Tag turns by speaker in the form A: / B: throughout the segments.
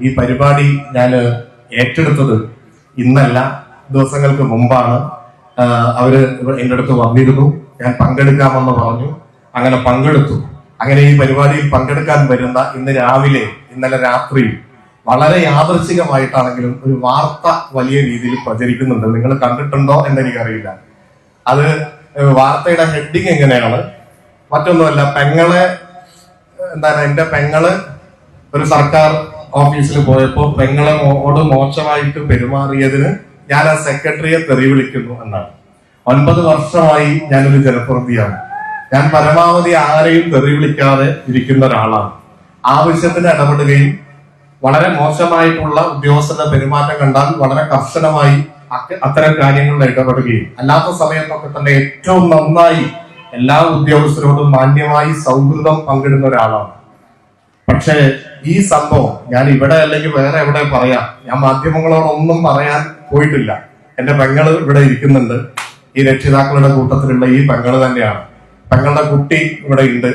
A: ഈ പരിപാടി ഞാൻ ഏറ്റെടുത്തത് ഇന്നല്ല ദിവസങ്ങൾക്ക് മുമ്പാണ്. അവർ എന്റെ അടുത്ത് വന്നിരുന്നു. ഞാൻ പങ്കെടുക്കാമെന്ന് പറഞ്ഞു. അങ്ങനെ പങ്കെടുത്തു. അങ്ങനെ ഈ പരിപാടിയിൽ പങ്കെടുക്കാൻ വരുന്ന ഇന്ന് രാവിലെ ഇന്നലെ രാത്രി വളരെ യാദൃശികമായിട്ടാണെങ്കിലും ഒരു വാർത്ത വലിയ രീതിയിൽ പ്രചരിക്കുന്നുണ്ട്. നിങ്ങൾ കണ്ടിട്ടുണ്ടോ എന്ന് എനിക്കറിയില്ല അത് വാർത്തയുടെ ഹെഡിങ് എങ്ങനെയാണ്? മറ്റൊന്നുമല്ല പെങ്ങളെ എന്താണ് എന്റെ പെങ്ങൾ ഒരു സർക്കാർ ഓഫീസിൽ പോയപ്പോ പെങ്ങളെ മോട് മോശമായിട്ട് പെരുമാറിയതിന് ഞാൻ ആ സെക്രട്ടറിയെ തെറി വിളിക്കുന്നു എന്നാണ്. ഒൻപത് വർഷമായി ഞാനൊരു ജനപ്രതിയാണ്. ഞാൻ പരമാവധി ആരെയും തെറി വിളിക്കാതെ ഇരിക്കുന്ന ഒരാളാണ്. ആവശ്യത്തിന് ഇടപെടുകയും വളരെ മോശമായിട്ടുള്ള ഉദ്യോഗസ്ഥരുടെ പെരുമാറ്റം കണ്ടാൽ വളരെ കർശനമായി അത്തരം കാര്യങ്ങളിൽ ഇടപെടുകയും അല്ലാത്ത സമയത്തൊക്കെ തന്നെ ഏറ്റവും നന്നായി എല്ലാ ഉദ്യോഗസ്ഥരോടും മാന്യമായി സൗഹൃദം പങ്കിടുന്ന ഒരാളാണ്. പക്ഷേ ഈ സംഭവം ഞാൻ ഇവിടെ അല്ലെങ്കിൽ വേറെ എവിടെ പറയാം. ഞാൻ മാധ്യമങ്ങളോടൊന്നും പറയാൻ പോയിട്ടില്ല. എന്റെ പെങ്ങൾ ഇവിടെ ഇരിക്കുന്നുണ്ട്. ഈ രക്ഷിതാക്കളുടെ കൂട്ടത്തിലുള്ള ഈ പെങ്ങൾ തന്നെയാണ്. പെങ്ങളുടെ കുട്ടി ഇവിടെ ഉണ്ട്.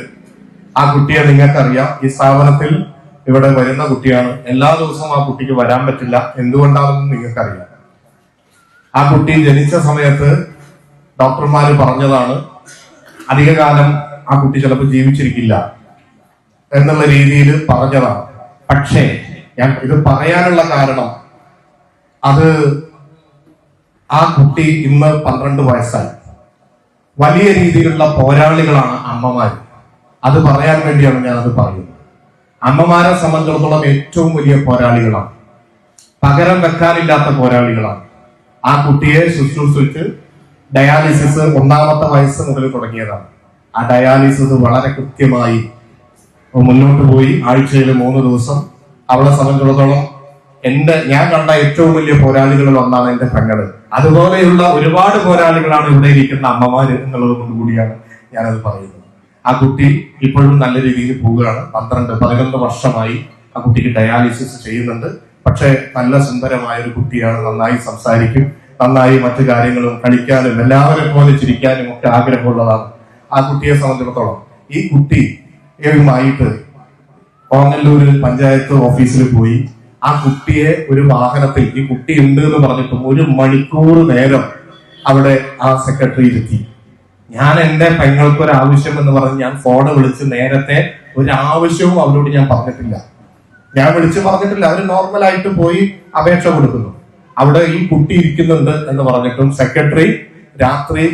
A: ആ കുട്ടിയെ നിങ്ങൾക്കറിയാം. ഈ സ്ഥാപനത്തിൽ ഇവിടെ വരുന്ന കുട്ടിയാണ്. എല്ലാ ദിവസവും ആ കുട്ടിക്ക് വരാൻ പറ്റില്ല. എന്തുകൊണ്ടാണെന്ന് നിങ്ങൾക്കറിയാം. ആ കുട്ടി ജനിച്ച സമയത്ത് ഡോക്ടർമാര് പറഞ്ഞതാണ് അധികകാലം ആ കുട്ടി ചിലപ്പോൾ ജീവിച്ചിരിക്കില്ല എന്നുള്ള രീതിയിൽ പറഞ്ഞതാണ്. പക്ഷേ ഞാൻ ഇത് പറയാനുള്ള കാരണം അത് ആ കുട്ടി ഇന്ന് പന്ത്രണ്ട് വയസ്സായി. വലിയ രീതിയിലുള്ള പോരാളികളാണ് അമ്മമാർ അത് പറയാൻ വേണ്ടിയാണ് ഞാൻ അത് പറയുന്നത്. അമ്മമാരെ സംബന്ധിച്ചിടത്തോളം ഏറ്റവും വലിയ പോരാളികളാണ്. പകരം വെക്കാനില്ലാത്ത പോരാളികളാണ്. ആ കുട്ടിയെ ശുശ്രൂഷിച്ച് ഡയാലിസിസ് ഒന്നാമത്തെ വയസ്സ് മുതൽ തുടങ്ങിയതാണ്. ആ ഡയാലിസിസ് വളരെ കൃത്യമായി മുന്നോട്ട് പോയി ആഴ്ചയിൽ മൂന്ന് ദിവസം അവളെ സംബന്ധിച്ചിടത്തോളം എന്റെ ഞാൻ കണ്ട ഏറ്റവും വലിയ പോരാളികളിൽ ഒന്നാണ് എന്റെ പെങ്ങൾ. അതുപോലെയുള്ള ഒരുപാട് പോരാളികളാണ് ഇവിടെ ഇരിക്കുന്ന അമ്മമാര് എന്നുള്ളത് കൊണ്ട് കൂടിയാണ് ഞാനത് പറയുന്നത്. ആ കുട്ടി ഇപ്പോഴും നല്ല രീതിയിൽ പോവുകയാണ്. പന്ത്രണ്ട് പതിനൊന്ന് വർഷമായി ആ കുട്ടിക്ക് ഡയാലിസിസ് ചെയ്യുന്നുണ്ട്. പക്ഷേ നല്ല സുന്ദരമായ ഒരു കുട്ടിയാണ്. നന്നായി സംസാരിക്കും നന്നായി മറ്റു കാര്യങ്ങളും കളിക്കാനും എല്ലാവരെ പോലെ ചിരിക്കാനും ഒക്കെ ആഗ്രഹമുള്ളതാണ് ആ കുട്ടിയെ സംബന്ധിച്ചിടത്തോളം. ഈ കുട്ടി യുമായിട്ട് ഓങ്ങല്ലൂരിൽ പഞ്ചായത്ത് ഓഫീസിൽ പോയി. ആ കുട്ടിയെ ഒരു വാഹനത്തിൽ ഈ കുട്ടി ഉണ്ട് എന്ന് പറഞ്ഞിട്ടും ഒരു മണിക്കൂർ നേരം അവിടെ ആ സെക്രട്ടറി ഇരുത്തി ഞാൻ എന്റെ പെങ്ങൾക്ക് ഒരു ആവശ്യം എന്ന് പറഞ്ഞ് ഞാൻ ഫോണ് വിളിച്ച് നേരത്തെ ഒരു ആവശ്യവും അവരോട് ഞാൻ പറഞ്ഞിട്ടില്ല. ഞാൻ വിളിച്ച് പറഞ്ഞിട്ടില്ല. നോർമൽ നോർമലായിട്ട് പോയി അപേക്ഷ കൊടുക്കുന്നു. അവിടെ ഈ കുട്ടി ഇരിക്കുന്നുണ്ട് എന്ന് പറഞ്ഞിട്ടും സെക്രട്ടറി രാത്രി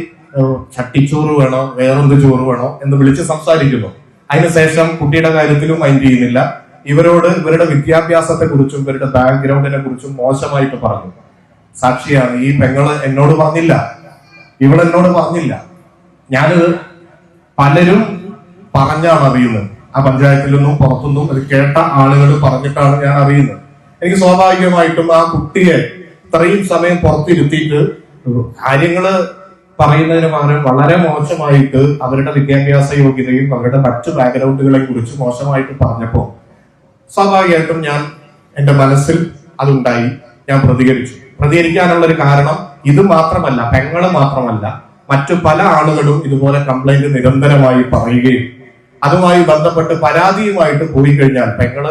A: ചട്ടിച്ചോറ് വേണോ വേറെന്ത് ചോറ് വേണോ എന്ന് വിളിച്ച് സംസാരിക്കുന്നു. അതിനുശേഷം കുട്ടിയുടെ കാര്യത്തിലും മൈൻഡ് ചെയ്യുന്നില്ല. ഇവരോട് ഇവരുടെ വിദ്യാഭ്യാസത്തെ കുറിച്ചും ഇവരുടെ ബാക്ക്ഗ്രൗണ്ടിനെ കുറിച്ചും മോശമായിട്ട് പറഞ്ഞു. സാക്ഷിയാണ് ഈ പെങ്ങൾ എന്നോട് പറഞ്ഞില്ല. ഇവളെന്നോട് പറഞ്ഞില്ല. ഞാനിത് പലരും പറഞ്ഞാണ് അറിയുന്നത്. ആ പഞ്ചായത്തിൽ നിന്നും പുറത്തുനിന്നും അത് കേട്ട ആളുകൾ പറഞ്ഞിട്ടാണ് ഞാൻ അറിയുന്നത്. എനിക്ക് സ്വാഭാവികമായിട്ടും ആ കുട്ടിയെ ഇത്രയും സമയം പുറത്തിരുത്തിയിട്ട് കാര്യങ്ങൾ പറയുന്നതിന് പകരം വളരെ മോശമായിട്ട് അവരുടെ വിദ്യാഭ്യാസ യോഗ്യതയും അവരുടെ മറ്റു ബാക്ക്ഗ്രൗണ്ടുകളെ കുറിച്ച് മോശമായിട്ട് പറഞ്ഞപ്പോൾ സ്വാഭാവികമായിട്ടും ഞാൻ എന്റെ മനസ്സിൽ അതുണ്ടായി. ഞാൻ പ്രതികരിച്ചു. പ്രതികരിക്കാനുള്ള ഒരു കാരണം ഇത് മാത്രമല്ല പെങ്ങൾ മാത്രമല്ല മറ്റു പല ആളുകളും ഇതുപോലെ കംപ്ലൈന്റ് നിരന്തരമായി പറയുകയും അതുമായി ബന്ധപ്പെട്ട് പരാതിയുമായിട്ട് പോയി കഴിഞ്ഞാൽ പെങ്ങൾ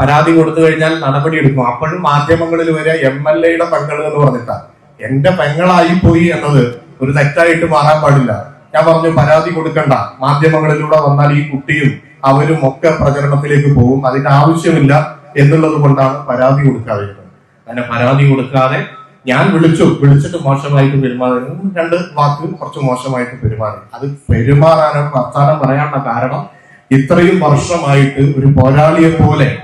A: പരാതി കൊടുത്തു കഴിഞ്ഞാൽ നടപടി എടുക്കും അപ്പോഴും മാധ്യമങ്ങളിൽ വരെ എം എൽ എയുടെ പെങ്ങൾ എന്ന് പറഞ്ഞിട്ടാണ് എന്റെ പെങ്ങളായി പോയി എന്നത് ഒരു തെറ്റായിട്ട് മാറാൻ പാടില്ല. ഞാൻ പറഞ്ഞു പരാതി കൊടുക്കണ്ട. മാധ്യമങ്ങളിലൂടെ വന്നാൽ ഈ കുട്ടിയും അവരും ഒക്കെ പ്രചരണത്തിലേക്ക് പോകും. അതിന്റെ ആവശ്യമില്ല എന്നുള്ളത് കൊണ്ടാണ് പരാതി കൊടുക്കാതെ. അങ്ങനെ പരാതി കൊടുക്കാതെ ഞാൻ വിളിച്ചു. വിളിച്ചിട്ട് മോശമായിട്ട് പെരുമാറി. രണ്ട് വാക്ക് കുറച്ച് മോശമായിട്ട് പെരുമാറി. അത് പെരുമാറാനോ വർത്താനം പറയാനുള്ള കാരണം ഇത്രയും വർഷമായിട്ട് ഒരു പോരാളിയെ പോലെ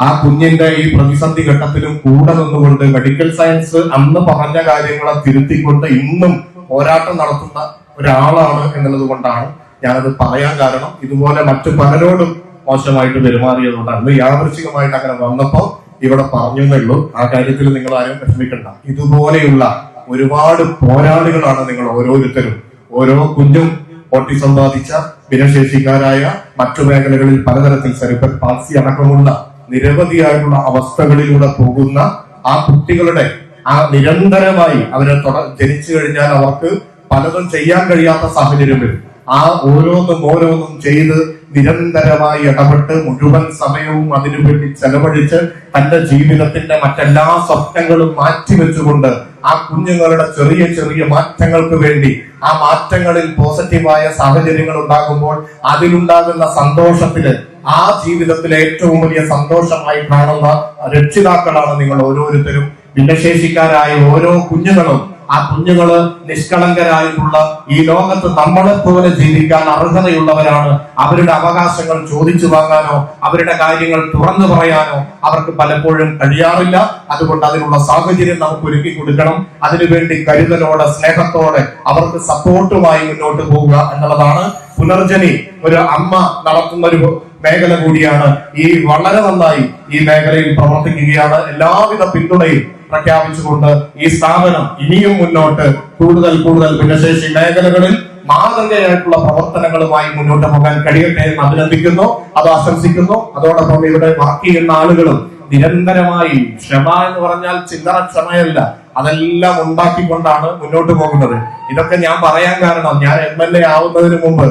A: ആ കുഞ്ഞിന്റെ ഈ പ്രതിസന്ധി ഘട്ടത്തിലും കൂടെ നിന്നുകൊണ്ട് മെഡിക്കൽ സയൻസ് അന്ന് പറഞ്ഞ കാര്യങ്ങളെ തിരുത്തിക്കൊണ്ട് ഇന്നും പോരാട്ടം നടത്തുന്ന ഒരാളാണ് എന്നുള്ളത് കൊണ്ടാണ് ഞാനത് പറയാൻ കാരണം. ഇതുപോലെ മറ്റു പലരോടും മോശമായിട്ട് പെരുമാറിയതുകൊണ്ടാണ് യാദൃശികമായിട്ട് അങ്ങനെ വന്നപ്പോൾ ഇവിടെ പറഞ്ഞു എന്നുള്ളൂ ആ കാര്യത്തിൽ നിങ്ങൾ ആരും വിഷമിക്കണ്ട. ഇതുപോലെയുള്ള ഒരുപാട് പോരാളികളാണ് നിങ്ങൾ ഓരോരുത്തരും. ഓരോ കുഞ്ഞും പൊട്ടി സമ്പാദിച്ച ഭിന്നശേഷിക്കാരായ മറ്റു മേഖലകളിൽ പലതരത്തിൽ സെറിപ്പൽ പാസി അടക്കമുള്ള നിരവധിയായിട്ടുള്ള അവസ്ഥകളിലൂടെ പോകുന്ന ആ കുട്ടികളുടെ ആ നിരന്തരമായി അവരെ തുട ജനിച്ചു കഴിഞ്ഞാൽ അവർക്ക് പലതും ചെയ്യാൻ കഴിയാത്ത സാഹചര്യം വരും. ആ ഓരോന്നും ഓരോന്നും ചെയ്ത് നിരന്തരമായി ഇടപെട്ട് മുഴുവൻ സമയവും അതിനു വേണ്ടി ചെലവഴിച്ച് തന്റെ ജീവിതത്തിന്റെ മറ്റെല്ലാ സ്വപ്നങ്ങളും മാറ്റിവെച്ചുകൊണ്ട് ആ കുഞ്ഞുങ്ങളുടെ ചെറിയ ചെറിയ മാറ്റങ്ങൾക്ക് വേണ്ടി ആ മാറ്റങ്ങളിൽ പോസിറ്റീവായ സാഹചര്യങ്ങൾ ഉണ്ടാകുമ്പോൾ അതിലുണ്ടാകുന്ന സന്തോഷത്തിൽ ആ ജീവിതത്തിലെ ഏറ്റവും വലിയ സന്തോഷമായി കാണുന്ന രക്ഷിതാക്കളാണ് നിങ്ങൾ ഓരോരുത്തരും. ഭിന്നശേഷിക്കാരായ ഓരോ കുഞ്ഞുങ്ങളും ആ കുഞ്ഞുങ്ങൾ നിഷ്കളങ്കരായിട്ടുള്ള ഈ ലോകത്ത് നമ്മളെ പോലെ ജീവിക്കാൻ അർഹതയുള്ളവരാണ്. അവരുടെ അവകാശങ്ങൾ ചോദിച്ചു വാങ്ങാനോ അവരുടെ കാര്യങ്ങൾ തുറന്നു പറയാനോ അവർക്ക് പലപ്പോഴും കഴിയാറില്ല. അതുകൊണ്ട് അതിനുള്ള സാഹചര്യം നമുക്ക് ഒരുക്കി കൊടുക്കണം. അതിനുവേണ്ടി കരുതലോടെ സ്നേഹത്തോടെ അവർക്ക് സപ്പോർട്ടുമായി മുന്നോട്ട് പോവുക എന്നുള്ളതാണ്. പുനർജനി ഒരു അമ്മ നടത്തുന്ന ഒരു മേഖല കൂടിയാണ്. ഈ വളരെ നന്നായി ഈ മേഖലയിൽ പ്രവർത്തിക്കുകയാണ്. എല്ലാവിധ പിന്തുണയും പ്രഖ്യാപിച്ചുകൊണ്ട് ഈ സ്ഥാപനം ഇനിയും മുന്നോട്ട് കൂടുതൽ കൂടുതൽ ഭിന്നശേഷി മേഖലകളിൽ മാതൃകയായിട്ടുള്ള പ്രവർത്തനങ്ങളുമായി മുന്നോട്ട് പോകാൻ കഴിയട്ടെ എന്ന് അഭിനന്ദിക്കുന്നു. അത് ആശംസിക്കുന്നു. അതോടൊപ്പം ഇവിടെ വർക്ക് ചെയ്യുന്ന ആളുകളും നിരന്തരമായി ക്ഷമ എന്ന് പറഞ്ഞാൽ ചില്ലറ ക്ഷമയല്ല. അതെല്ലാം ഉണ്ടാക്കിക്കൊണ്ടാണ് മുന്നോട്ട് പോകുന്നത്. ഇതൊക്കെ ഞാൻ പറയാൻ കാരണം ഞാൻ എം എൽ എ ആവുന്നതിന് മുമ്പ്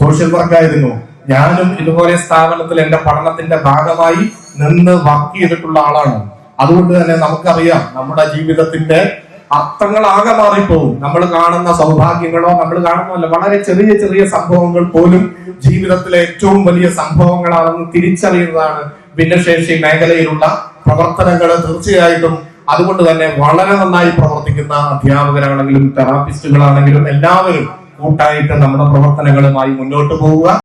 A: സോഷ്യൽ വർക്കായിരുന്നു ഞാനും ഇതുപോലെ സ്ഥാപനത്തിൽ എന്റെ പഠനത്തിന്റെ ഭാഗമായി നിന്ന് വർക്ക് ചെയ്തിട്ടുള്ള ആളാണ്. അതുകൊണ്ട് തന്നെ നമുക്കറിയാം നമ്മുടെ ജീവിതത്തിന്റെ അർത്ഥങ്ങൾ ആകെ മാറിപ്പോവും. നമ്മൾ കാണുന്ന സൗഭാഗ്യങ്ങളോ നമ്മൾ കാണുന്നതല്ല വളരെ ചെറിയ ചെറിയ സംഭവങ്ങൾ പോലും ജീവിതത്തിലെ ഏറ്റവും വലിയ സംഭവങ്ങളാണെന്ന് തിരിച്ചറിയുന്നതാണ് ഭിന്നശേഷി മേഖലയിലുള്ള പ്രവർത്തനങ്ങൾ തീർച്ചയായിട്ടും. അതുകൊണ്ട് തന്നെ വളരെ നന്നായി പ്രവർത്തിക്കുന്ന അധ്യാപകരാണെങ്കിലും തെറാപ്പിസ്റ്റുകളാണെങ്കിലും എല്ലാവരും കൂട്ടായിട്ട് നമ്മുടെ പ്രവർത്തനങ്ങളുമായി മുന്നോട്ട് പോവുക.